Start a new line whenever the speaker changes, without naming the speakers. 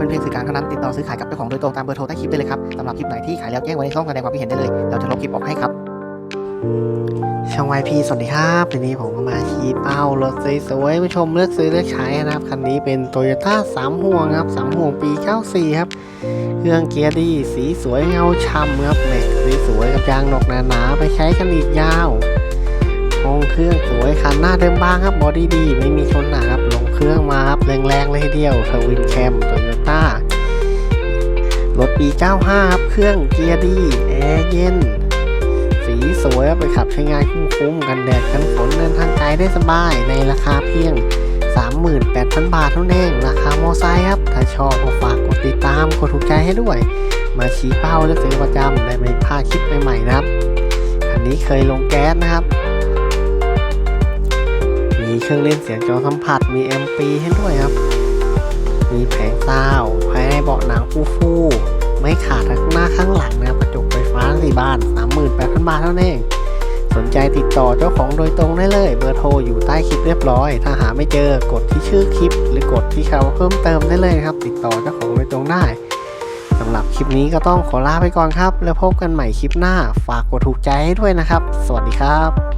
เป็นเพียงสื่อกลางเท่านั้นติดต่อซื้อขายกับเจ้าของโดยตรงตามเบอร์โทรใต้คลิปได้เลยครับสำหรับคลิปไหนที่ขายแล้วแจ้งไว้ในช่องแสดงความคิดเห็นได้เลยเราจะลบคลิปออกให้ครับช่องวายพีสวัสดีครับทีนี้ผมก็มาชี้เป้ารถสวยๆผู้ชมเลือกซื้อเลือกใช้นะครับ คันนี้เป็นโตโยต้าสามห่วงครับสามห่วงปี 94 ครับ เครื่องเกียร์ดี สีสวยเงาช่ำครับแม็กสีสวยกับยางหนกหนาๆไปใช้กันอีกยาวห้องเครื่องสวยคันหน้าเดิมบ้างครับบอดี้ดี ไม่มีชนหนาครับ รื่องมาครับแรงๆเลยทีเดียวทวินแคมโตโยต้ารถปี 95 ครับเครื่องเกียร์ดีแอร์เย็น สีสวยไปขับใช้งานคุ้มๆกันแดดกันฝนเดินทางไกลได้สบายในราคาเพียง 38,000 บาทเท่านั้นเองราคามอไซค์ครับ ถ้าชอบก็ฝากกดติดตามกดถูกใจให้ด้วย มาชี้เป้าและซื้อประจำได้ไม่พลาดคลิปใหม่ๆนะครับ อันนี้เคยลงแก๊สนะครับ มีเครื่องเล่นเสียงจอสัมผัส มีแอมปีให้ด้วยครับ มีแผงซาวด์ภายในเบาะหนังฟูๆไม่ขาดทั้งหน้าข้างหลังนะครับกระจกไฟฟ้าสี่บ้าน 38,000 บาทเท่านั้นเอง สนใจติดต่อเจ้าของโดยตรงได้เลย เบอร์โทรอยู่ใต้คลิปเรียบร้อย ถ้าหาไม่เจอกดที่ชื่อคลิป หรือกดที่เขาเพิ่มเติมได้เลยครับ ติดต่อเจ้าของโดยตรงได้สำหรับคลิปนี้ก็ต้องขอลาไปก่อนครับ แล้วพบกันใหม่คลิปหน้า ฝากกดถูกใจให้ด้วยนะครับ สวัสดีครับ